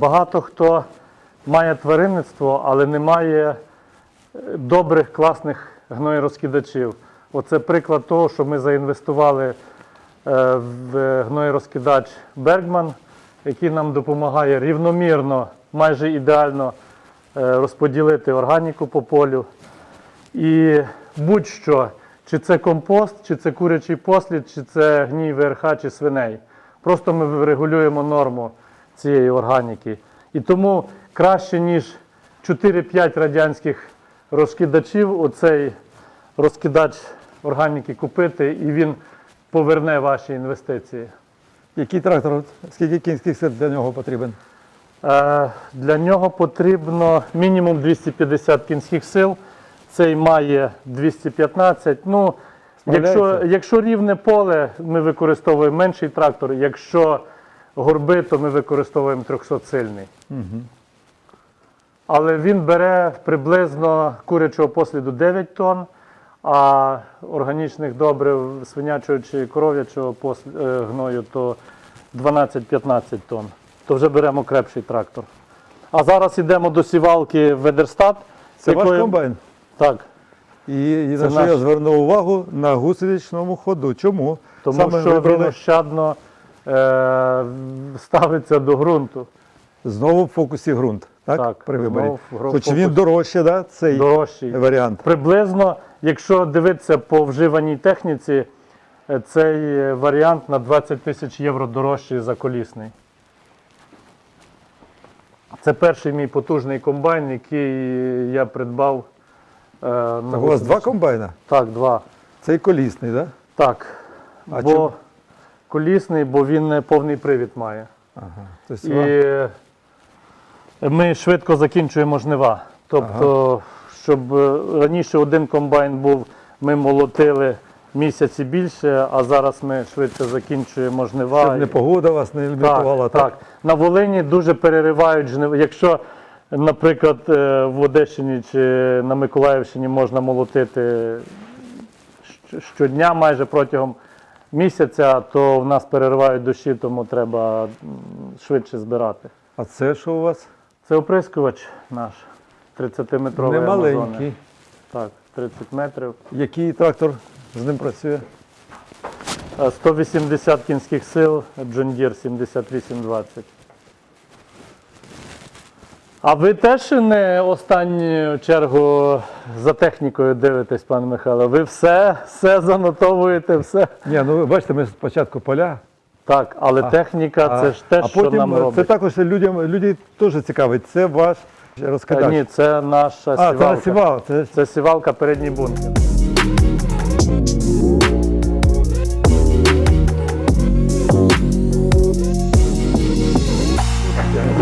багато хто має тваринництво, але не має е, добрих, класних гноєрозкидачів. Оце приклад того, що ми заінвестували е, в гноєрозкидач Бергман, який нам допомагає рівномірно, майже ідеально е, розподілити органіку по полю. І будь-що, чи це компост, чи це курячий послід, чи це гній ВРХ, чи свиней. Просто ми регулюємо норму цієї органіки. І тому краще, ніж 4-5 радянських розкидачів, оцей розкидач органіки купити, і він поверне ваші інвестиції. Який трактор, скільки кінських сил для нього потрібен? Е, Для нього потрібно мінімум 250 кінських сил. Цей має 215. Ну, якщо, якщо рівне поле, ми використовуємо менший трактор. Якщо горби, то ми використовуємо 300-сильний. Але він бере приблизно курячого посліду 9 тонн, а органічних добрив свинячого чи коров'ячого е, гною то 12-15 тонн. То вже беремо крепший трактор. А зараз йдемо до сівалки Ведерстат. Це ваш комбайн. Так. І, і на що наш. я звернув увагу на гусеничному ходу. Чому? Тому Саме що вибрали він ощадно ставиться до ґрунту. знову в фокусі ґрунт, так? Так, При виборі. знову в гро- Хоч фокус. він дорожче, да, цей Дорожчий. варіант. Приблизно, якщо дивитися по вживаній техніці, е, цей е, варіант на 20 тисяч євро дорожчий за колісний. Це перший мій потужний комбайн, який я придбав. е, на Так, у вас два комбайна? Так, два. Цей колісний, так? Так. А бо чому? Колісний, бо він не повний привід має. Ага. Тобто І ми швидко закінчуємо жнива. Тобто, щоб е, раніше один комбайн був, ми молотили місяць і більше, а зараз ми швидше закінчуємо жнива. щоб не погода вас не лімітувала, так, так. На Волині дуже переривають жнива. Якщо, наприклад, е, в Одещині чи на Миколаївщині можна молотити щодня майже протягом місяця, то в нас переривають дощі, тому треба швидше збирати. А це що у вас? Це оприскувач наш 30-метровий Не Амазони. Так, 30 метрів. Який трактор з ним працює? Е, 180 кінських сил, John Deere 7820. А ви теж не останню чергу за технікою дивитесь, пане Михайло? Ви все, все занотовуєте, все. Ні, ну ви бачите, ми спочатку поля. Так, але техніка це ж те, а що потім нам це також людям людей теж цікавить. Це ваш розкидач. Ні, це наша а, сівалка. це сівал. Це Це сівалка передній бункер.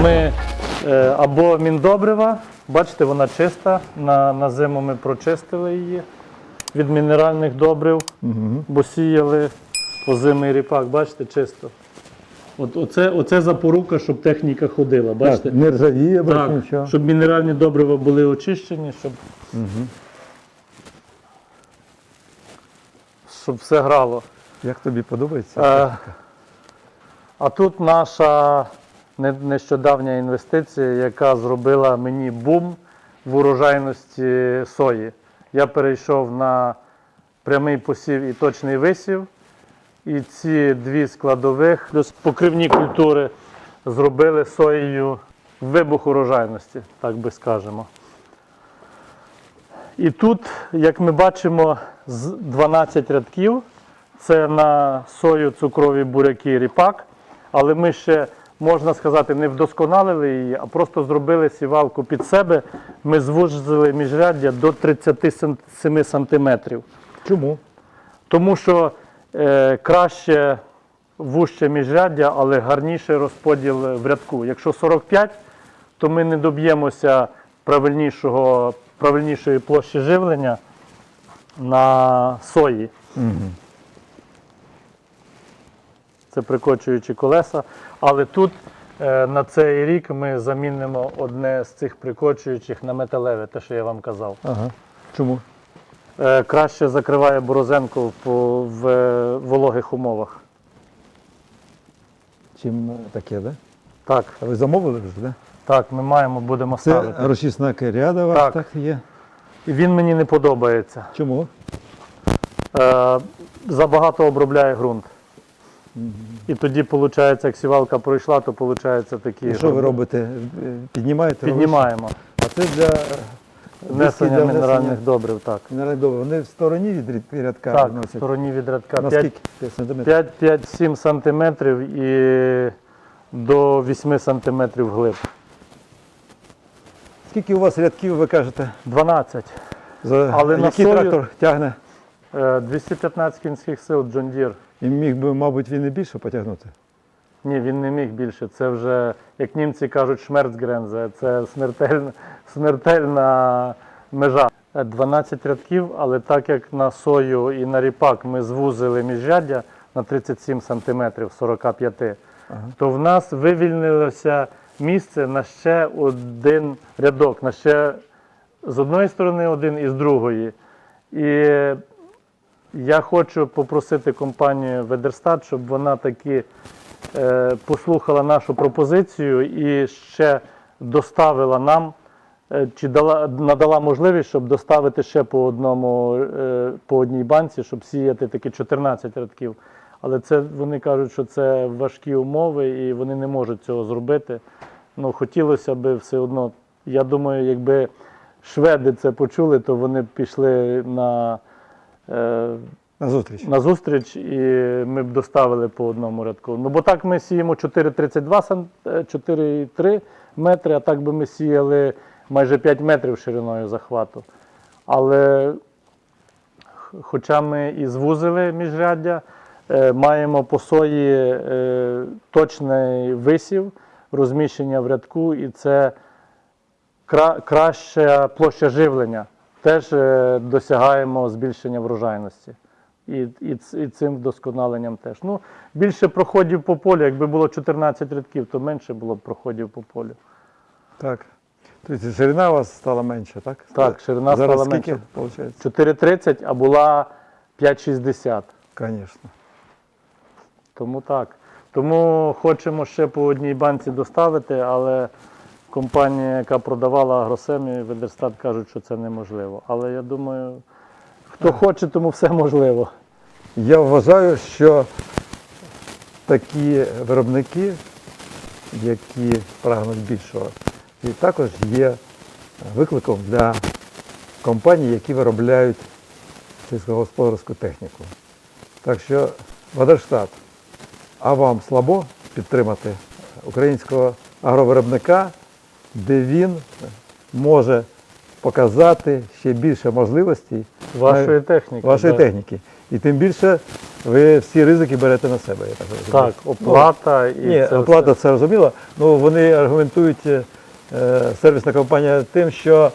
Ми або міндобрива, бачите, вона чиста. На, на зиму ми прочистили її від мінеральних добрив, бо сіяли озимий ріпак, бачите, чисто. От, оце, оце запорука, щоб техніка ходила. Бачите? так, не ржавіє, Так, нічого. щоб мінеральні добрива були очищені, щоб, щоб все грало. Як тобі подобається? Е, а тут наша нещодавня інвестиція, яка зробила мені бум в урожайності сої. Я перейшов на прямий посів і точний висів. І ці дві складових, плюс покривні культури, зробили соєю вибух урожайності, так би скажемо. І тут, як ми бачимо, з 12 рядків це на сою, цукрові буряки, ріпак. Але ми ще, можна сказати, не вдосконалили її, а просто зробили сівалку під себе. Ми звужили міжряддя до 37 сантиметрів. Чому? Тому що е, краще вужче міжряддя, але гарніший розподіл в рядку. Якщо 45, то ми не доб'ємося правильнішого, правильнішої площі живлення на сої. Це прикочуючі колеса. Але тут е, на цей рік ми замінимо одне з цих прикочуючих на металеве, те, що я вам казав. Ага. Чому? Е, краще закриває борозенку в е, вологих умовах. Чим таке, да? Так, А ви замовили вже, да? так, ми маємо, будемо Це ставити. у вас Так. так є. І він мені не подобається. Чому? Е, забагато обробляє ґрунт. І тоді, виходить, як сівалка пройшла, то виходить такі. І що ви робите? Е, Піднімаєте? Піднімаємо. А це для Внесення мінеральних добрив, так. Мінеральних добрив. Вони в стороні від рядка Так, в стороні від рядка Наскільки? 5 сантиметрів? 5-7 сантиметрів і до 8 сантиметрів глиб. Скільки у вас рядків, ви кажете? 12. За Але на сою- трактор тягне? Е, 215 кінських сил John Deere. І міг би, мабуть, він і більше потягнути. Ні, він не міг більше. Це вже, як німці кажуть, шмерцгрензе. Це смертельна, смертельна межа. Е, 12 рядків, але так як на сою і на ріпак ми звузили міжряддя на 37 сантиметрів 45, то в нас вивільнилося місце на ще один рядок, на ще з одної сторони один і з другої. І я хочу попросити компанію Ведерстат, щоб вона таки е, послухала нашу пропозицію і ще доставила нам, е, чи дала, надала можливість, щоб доставити ще по одному, е, по одній банці, щоб сіяти таки 14 рядків. Але це вони кажуть, що це важкі умови і вони не можуть цього зробити. Ну, хотілося б все одно. Я думаю, якби шведи це почули, то вони б пішли на. Е, На зустріч. на зустріч і ми б доставили по одному рядку. Ну бо так ми сіємо 4,32 е, 4,3 метри, а так би ми сіяли майже 5 метрів шириною захвату. Але хоча ми і звузили міжряддя, е, маємо по сої е, точний висів, розміщення в рядку, і це кра- краща площа живлення. Теж е, досягаємо збільшення врожайності. І, і, і цим вдосконаленням теж. Ну, більше проходів по полю. Якби було 14 рядків, то менше було б проходів по полю. Так. Тобто ширина у вас стала менша, так? Так, ширина Зараз стала скільки, менше. виходить? 4,30, а була 5,60. Звісно. Тому так. Тому хочемо ще по одній банці доставити, але компанія, яка продавала агросемі, Ведерстат кажуть, що це неможливо. Але я думаю, хто хоче, тому все можливо. Я вважаю, що такі виробники, які прагнуть більшого, і також є викликом для компаній, які виробляють сільськогосподарську техніку. Так що, Вадерштат, а вам слабо підтримати українського агровиробника, де він може показати ще більше можливостей Вашої техніки. вашої да. техніки. І тим більше ви всі ризики берете на себе. Я так розумію. Так, оплата і Ні, це оплата все. це зрозуміло. Ну вони аргументують е, сервісна компанія тим, що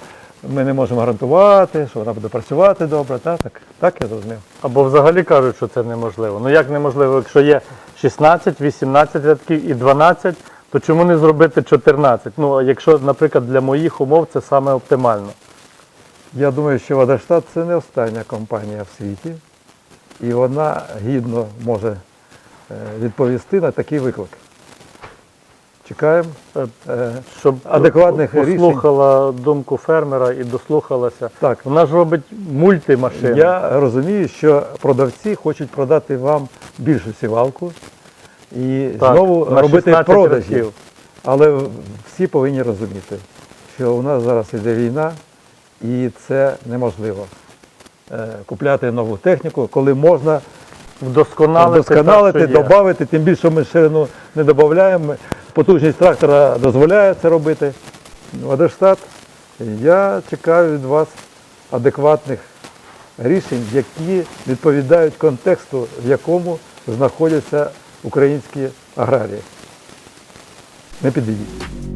ми не можемо гарантувати, що вона буде працювати добре. Так, так, так я зрозумів. Або взагалі кажуть, що це неможливо. Ну як неможливо, якщо є 16, 18 рядків і 12, то чому не зробити 14? Ну, якщо, наприклад, для моїх умов це саме оптимально. Я думаю, що Водоштат це не остання компанія в світі, і вона гідно може е, відповісти на такий виклик. Чекаємо. Е, Е, Щоб Адекватних рішень. послухала думку фермера і дослухалася. Так. Вона ж робить мультимашини. Я розумію, що продавці хочуть продати вам більшу сівалку і Так, знову на робити 16 продажі. років. Але всі повинні розуміти, що у нас зараз іде війна, і це неможливо. Е, Купляти нову техніку, коли можна Вдосконалити, вдосконалити, так, додати, тим більше ми ширину не додаємо. Потужність трактора дозволяє це робити. Водоштат, я чекаю від вас адекватних рішень, які відповідають контексту, в якому знаходяться українські аграрії. Не підійдіть.